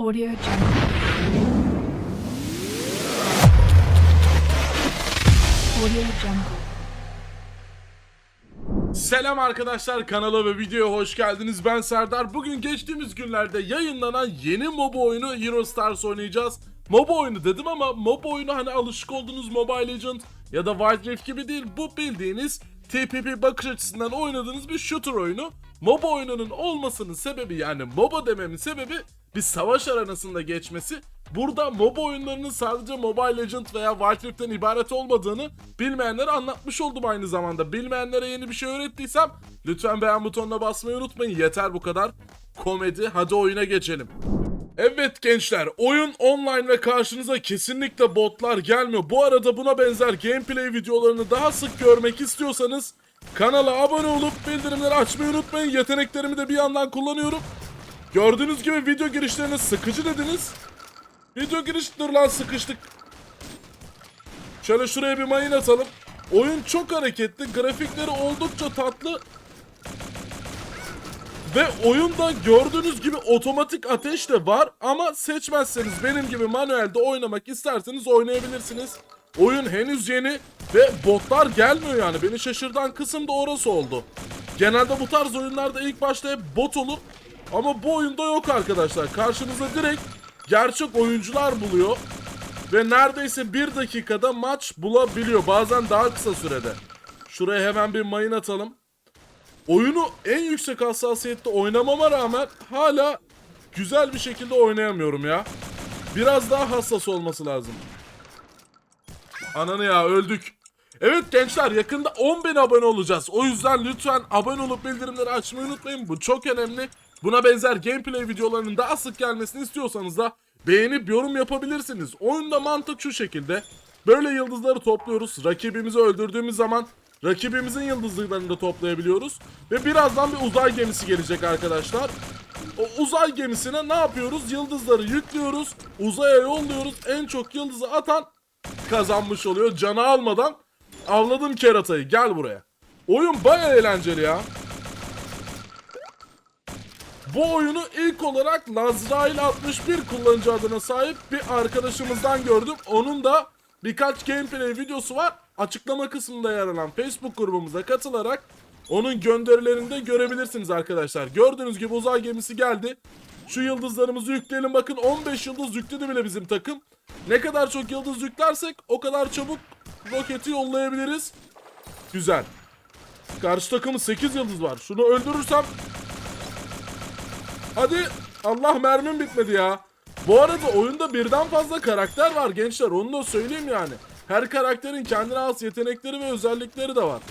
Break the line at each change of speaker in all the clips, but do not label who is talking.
Audio Jungle. Audio Jungle.
Selam arkadaşlar kanala ve videoya hoş geldiniz. Ben Serdar. Bugün geçtiğimiz günlerde yayınlanan yeni MOBA oyunu Hero Stars oynayacağız. MOBA oyunu dedim ama MOBA oyunu hani alışık olduğunuz Mobile Legend ya da Wild Rift gibi değil. Bu bildiğiniz TPP bakış açısından oynadığınız bir shooter oyunu. MOBA oyununun olmasının sebebi yani MOBA dememin sebebi bir savaş arenasında geçmesi. Burada MOBA oyunlarının sadece Mobile Legend veya Wild Rift'ten ibaret olmadığını bilmeyenlere anlatmış oldum aynı zamanda. Bilmeyenlere yeni bir şey öğrettiysem lütfen beğen butonuna basmayı unutmayın. Yeter bu kadar. Komedi hadi oyuna geçelim. Evet gençler oyun online ve karşınıza kesinlikle botlar gelmiyor. Bu arada buna benzer gameplay videolarını daha sık görmek istiyorsanız kanala abone olup bildirimleri açmayı unutmayın. Yeteneklerimi de bir yandan kullanıyorum. Gördüğünüz gibi video girişlerine sıkıcı dediniz. Video giriş dur lan sıkıştık. Şöyle şuraya bir mayın atalım. Oyun çok hareketli, grafikleri oldukça tatlı. Ve oyunda gördüğünüz gibi otomatik ateş de var ama seçmezseniz benim gibi manuelde oynamak isterseniz oynayabilirsiniz. Oyun henüz yeni ve botlar gelmiyor yani. Beni şaşırtan kısım da orası oldu. Genelde bu tarz oyunlarda ilk başta hep bot olur ama bu oyunda yok arkadaşlar. Karşınıza direkt gerçek oyuncular buluyor ve neredeyse bir dakikada maç bulabiliyor. Bazen daha kısa sürede. Şuraya hemen bir mayın atalım. Oyunu en yüksek hassasiyette oynamama rağmen hala güzel bir şekilde oynayamıyorum ya. Biraz daha hassas olması lazım. Ananı ya öldük. Evet gençler yakında 10.000 abone olacağız. O yüzden lütfen abone olup bildirimleri açmayı unutmayın. Bu çok önemli. Buna benzer gameplay videolarının daha sık gelmesini istiyorsanız da beğenip yorum yapabilirsiniz. Oyunda mantık şu şekilde. Böyle yıldızları topluyoruz. Rakibimizi öldürdüğümüz zaman rakibimizin yıldızlarını da toplayabiliyoruz. Ve birazdan bir uzay gemisi gelecek arkadaşlar. O uzay gemisine ne yapıyoruz? Yıldızları yüklüyoruz. Uzaya yolluyoruz. En çok yıldızı atan kazanmış oluyor. Canı almadan avladım keratayı. Gel buraya. Oyun baya eğlenceli ya. Bu oyunu ilk olarak Lazrail 61 kullanıcı adına sahip bir arkadaşımızdan gördüm. Onun da birkaç gameplay videosu var. Açıklama kısmında yer alan Facebook grubumuza katılarak onun gönderilerini de görebilirsiniz arkadaşlar. Gördüğünüz gibi uzay gemisi geldi. Şu yıldızlarımızı yükleyelim. Bakın 15 yıldız yükledi bile bizim takım. Ne kadar çok yıldız yüklersek o kadar çabuk roketi yollayabiliriz. Güzel. Karşı takımın 8 yıldız var. Şunu öldürürsem Hadi Allah mermim bitmedi ya. Bu arada oyunda birden fazla karakter var gençler onu da söyleyeyim yani. Her karakterin kendine has yetenekleri ve özellikleri de var.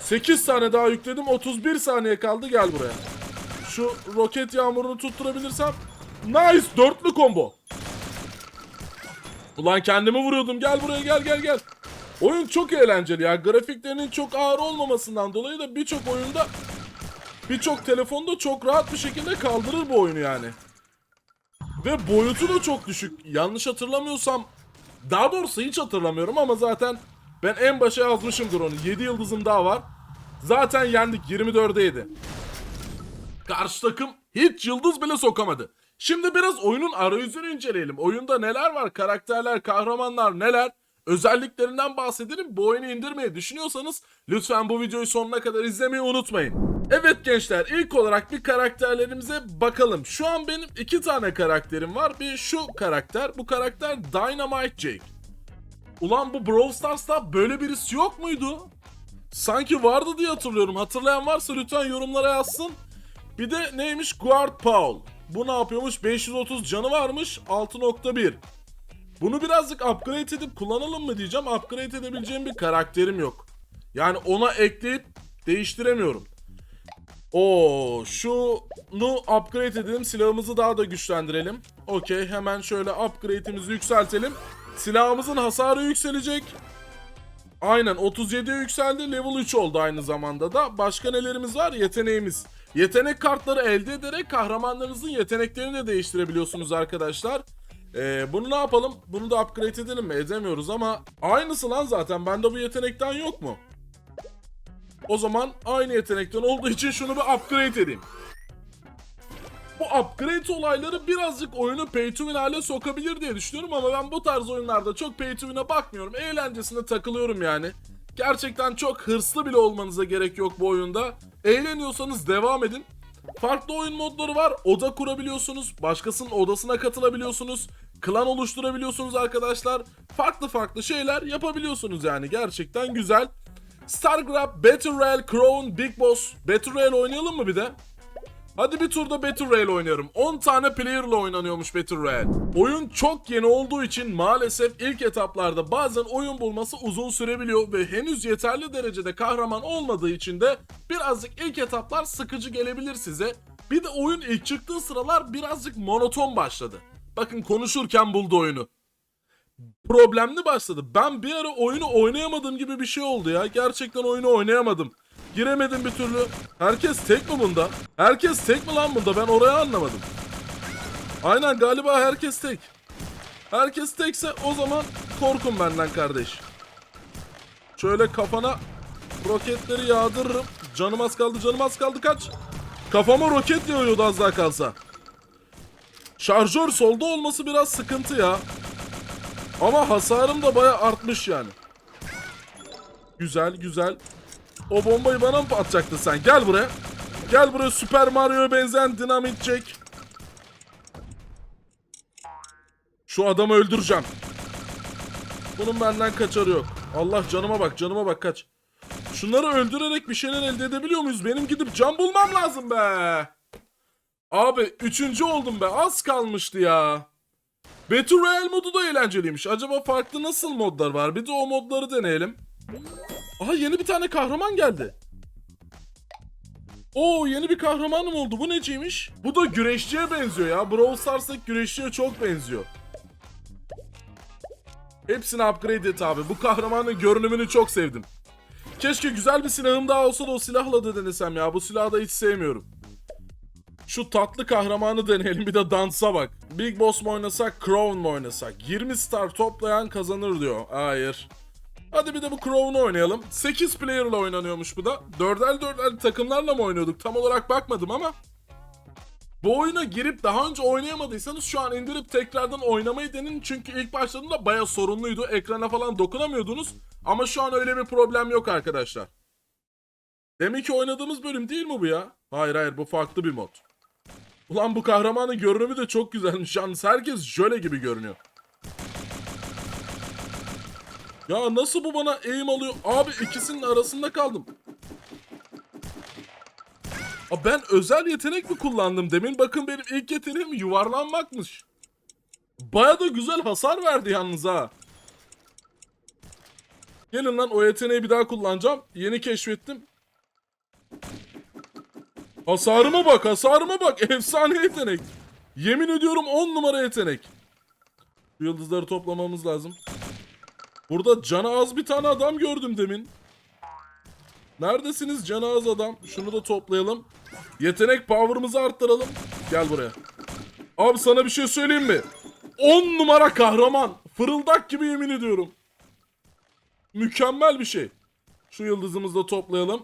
8 tane daha yükledim 31 saniye kaldı gel buraya. Şu roket yağmurunu tutturabilirsem. Nice dörtlü combo. Ulan kendimi vuruyordum gel buraya gel gel gel. Oyun çok eğlenceli ya. Grafiklerinin çok ağır olmamasından dolayı da birçok oyunda birçok telefonda çok rahat bir şekilde kaldırır bu oyunu yani. Ve boyutu da çok düşük. Yanlış hatırlamıyorsam daha doğrusu hiç hatırlamıyorum ama zaten ben en başa yazmışımdır onu. 7 yıldızım daha var. Zaten yendik 24'e 7. Karşı takım hiç yıldız bile sokamadı. Şimdi biraz oyunun arayüzünü inceleyelim. Oyunda neler var? Karakterler, kahramanlar neler? Özelliklerinden bahsedelim. Bu oyunu indirmeyi düşünüyorsanız lütfen bu videoyu sonuna kadar izlemeyi unutmayın. Evet gençler ilk olarak bir karakterlerimize bakalım. Şu an benim iki tane karakterim var. Bir şu karakter. Bu karakter Dynamite Jake. Ulan bu Brawl Stars'ta böyle birisi yok muydu? Sanki vardı diye hatırlıyorum. Hatırlayan varsa lütfen yorumlara yazsın. Bir de neymiş? Guard Paul. Bu ne yapıyormuş? 530 canı varmış. 6.1. Bunu birazcık upgrade edip kullanalım mı diyeceğim. Upgrade edebileceğim bir karakterim yok. Yani ona ekleyip değiştiremiyorum. Oo, şunu upgrade edelim. Silahımızı daha da güçlendirelim. Okey, hemen şöyle upgrade'imizi yükseltelim. Silahımızın hasarı yükselecek. Aynen 37'ye yükseldi. Level 3 oldu aynı zamanda da. Başka nelerimiz var? Yeteneğimiz. Yetenek kartları elde ederek kahramanlarınızın yeteneklerini de değiştirebiliyorsunuz arkadaşlar. Ee, bunu ne yapalım? Bunu da upgrade edelim mi? Edemiyoruz ama aynısı lan zaten. Bende bu yetenekten yok mu? O zaman aynı yetenekten olduğu için şunu bir upgrade edeyim. Bu upgrade olayları birazcık oyunu pay to win hale sokabilir diye düşünüyorum ama ben bu tarz oyunlarda çok pay to win'e bakmıyorum. Eğlencesine takılıyorum yani. Gerçekten çok hırslı bile olmanıza gerek yok bu oyunda. Eğleniyorsanız devam edin. Farklı oyun modları var. Oda kurabiliyorsunuz. Başkasının odasına katılabiliyorsunuz. Klan oluşturabiliyorsunuz arkadaşlar. Farklı farklı şeyler yapabiliyorsunuz yani. Gerçekten güzel. Starcraft, Battle Royale, Crown, Big Boss. Battle Royale oynayalım mı bir de? Hadi bir turda Battle Royale oynayalım. 10 tane player'la oynanıyormuş Battle Royale. Oyun çok yeni olduğu için maalesef ilk etaplarda bazen oyun bulması uzun sürebiliyor ve henüz yeterli derecede kahraman olmadığı için de birazcık ilk etaplar sıkıcı gelebilir size. Bir de oyun ilk çıktığı sıralar birazcık monoton başladı. Bakın konuşurken buldu oyunu. Problemli başladı. Ben bir ara oyunu oynayamadığım gibi bir şey oldu ya. Gerçekten oyunu oynayamadım. Giremedim bir türlü. Herkes tek mi bunda? Herkes tek mi lan bunda? Ben oraya anlamadım. Aynen galiba herkes tek. Herkes tekse o zaman korkun benden kardeş. Şöyle kafana roketleri yağdırırım. Canım az kaldı canım az kaldı kaç. Kafama roket yağıyordu az daha kalsa. Şarjör solda olması biraz sıkıntı ya. Ama hasarım da baya artmış yani. Güzel güzel. O bombayı bana mı atacaktın sen? Gel buraya. Gel buraya Super Mario'ya benzeyen dinamit çek. Şu adamı öldüreceğim. Bunun benden kaçarı yok. Allah canıma bak canıma bak kaç. Şunları öldürerek bir şeyler elde edebiliyor muyuz? Benim gidip can bulmam lazım be. Abi üçüncü oldum be. Az kalmıştı ya. Battle Royale modu da eğlenceliymiş. Acaba farklı nasıl modlar var? Bir de o modları deneyelim. Aha yeni bir tane kahraman geldi. Oo yeni bir kahramanım oldu. Bu neciymiş? Bu da güreşçiye benziyor ya. Brawl Stars'taki güreşçiye çok benziyor. Hepsini upgrade et abi. Bu kahramanın görünümünü çok sevdim. Keşke güzel bir silahım daha olsa da o silahla da denesem ya. Bu silahı da hiç sevmiyorum. Şu tatlı kahramanı deneyelim bir de dansa bak. Big Boss mu oynasak, Crown mu oynasak? 20 star toplayan kazanır diyor. Hayır. Hadi bir de bu Crown'u oynayalım. 8 player'la oynanıyormuş bu da. Dörder dörder takımlarla mı oynuyorduk? Tam olarak bakmadım ama. Bu oyuna girip daha önce oynayamadıysanız şu an indirip tekrardan oynamayı deneyin. Çünkü ilk başladığında baya sorunluydu. Ekrana falan dokunamıyordunuz. Ama şu an öyle bir problem yok arkadaşlar. Demek ki oynadığımız bölüm değil mi bu ya? Hayır hayır bu farklı bir mod. Ulan bu kahramanın görünümü de çok güzelmiş. Yalnız herkes jöle gibi görünüyor. Ya nasıl bu bana aim alıyor? Abi ikisinin arasında kaldım. Aa, ben özel yetenek mi kullandım demin? Bakın benim ilk yeteneğim yuvarlanmakmış. Baya da güzel hasar verdi yalnız ha. Gelin lan o yeteneği bir daha kullanacağım. Yeni keşfettim. Hasarıma bak hasarıma bak. Efsane yetenek. Yemin ediyorum 10 numara yetenek. Yıldızları toplamamız lazım. Burada canı az bir tane adam gördüm demin. Neredesiniz canı az adam? Şunu da toplayalım. Yetenek power'ımızı arttıralım. Gel buraya. Abi sana bir şey söyleyeyim mi? 10 numara kahraman. Fırıldak gibi yemin ediyorum. Mükemmel bir şey. Şu yıldızımızı da toplayalım.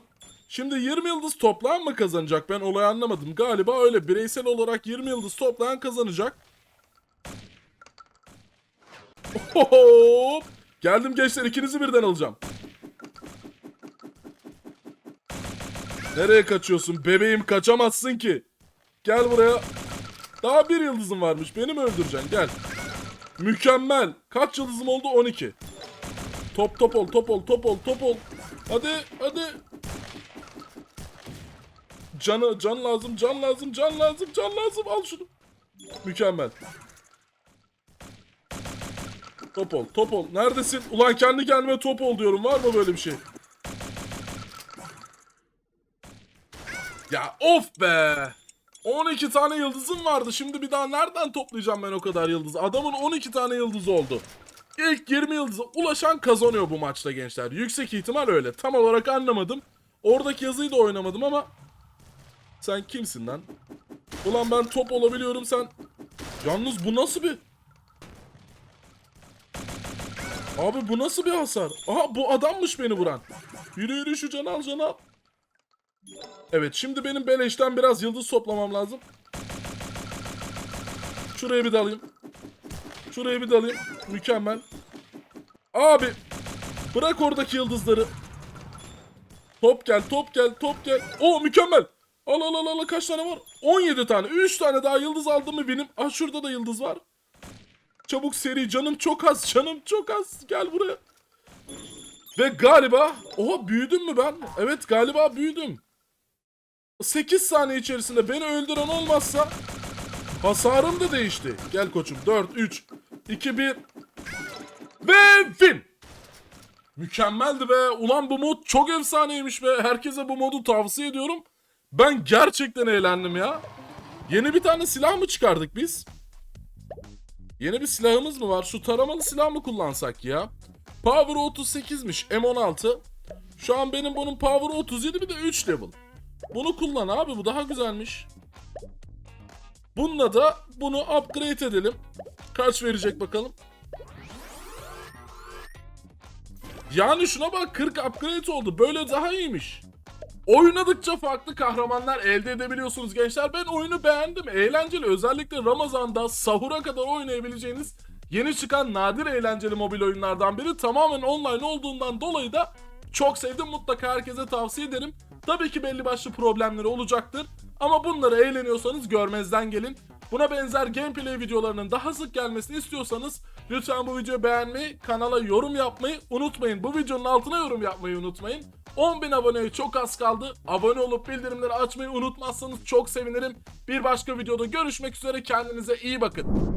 Şimdi 20 yıldız toplayan mı kazanacak? Ben olayı anlamadım. Galiba öyle bireysel olarak 20 yıldız toplayan kazanacak. Hop! Geldim gençler ikinizi birden alacağım. Nereye kaçıyorsun? Bebeğim kaçamazsın ki. Gel buraya. Daha bir yıldızım varmış. Beni mi öldüreceksin? Gel. Mükemmel. Kaç yıldızım oldu? 12. Top top ol, top ol, top ol, top ol. Hadi, hadi. Canı, can lazım, can lazım, can lazım, can lazım. Al şunu. Mükemmel. Top ol, top ol. Neredesin? Ulan kendi kendime top ol diyorum. Var mı böyle bir şey? Ya of be. 12 tane yıldızım vardı. Şimdi bir daha nereden toplayacağım ben o kadar yıldızı? Adamın 12 tane yıldızı oldu. İlk 20 yıldıza ulaşan kazanıyor bu maçta gençler. Yüksek ihtimal öyle. Tam olarak anlamadım. Oradaki yazıyı da oynamadım ama sen kimsin lan? Ulan ben top olabiliyorum sen. Yalnız bu nasıl bir... Abi bu nasıl bir hasar? Aha bu adammış beni vuran. Yürü yürü şu canı al canı al. Evet şimdi benim beleşten biraz yıldız toplamam lazım. Şuraya bir dalayım. Şuraya bir dalayım. Mükemmel. Abi bırak oradaki yıldızları. Top gel, top gel, top gel. Oo mükemmel. Al al al al kaç tane var? 17 tane. 3 tane daha yıldız aldım mı benim? Ah şurada da yıldız var. Çabuk seri canım çok az canım çok az. Gel buraya. Ve galiba oha büyüdüm mü ben? Evet galiba büyüdüm. 8 saniye içerisinde beni öldüren olmazsa hasarım da değişti. Gel koçum 4 3 2 1 ve win. Mükemmeldi be. Ulan bu mod çok efsaneymiş be. Herkese bu modu tavsiye ediyorum. Ben gerçekten eğlendim ya. Yeni bir tane silah mı çıkardık biz? Yeni bir silahımız mı var? Şu taramalı silah mı kullansak ya? Power 38'miş M16. Şu an benim bunun Power 37 bir de 3 level. Bunu kullan abi bu daha güzelmiş. Bununla da bunu upgrade edelim. Kaç verecek bakalım. Yani şuna bak 40 upgrade oldu. Böyle daha iyiymiş. Oynadıkça farklı kahramanlar elde edebiliyorsunuz gençler. Ben oyunu beğendim. Eğlenceli. Özellikle Ramazan'da sahura kadar oynayabileceğiniz yeni çıkan nadir eğlenceli mobil oyunlardan biri. Tamamen online olduğundan dolayı da çok sevdim. Mutlaka herkese tavsiye ederim. Tabii ki belli başlı problemleri olacaktır. Ama bunları eğleniyorsanız görmezden gelin. Buna benzer gameplay videolarının daha sık gelmesini istiyorsanız lütfen bu videoyu beğenmeyi, kanala yorum yapmayı unutmayın. Bu videonun altına yorum yapmayı unutmayın. 10.000 aboneye çok az kaldı. Abone olup bildirimleri açmayı unutmazsanız çok sevinirim. Bir başka videoda görüşmek üzere kendinize iyi bakın.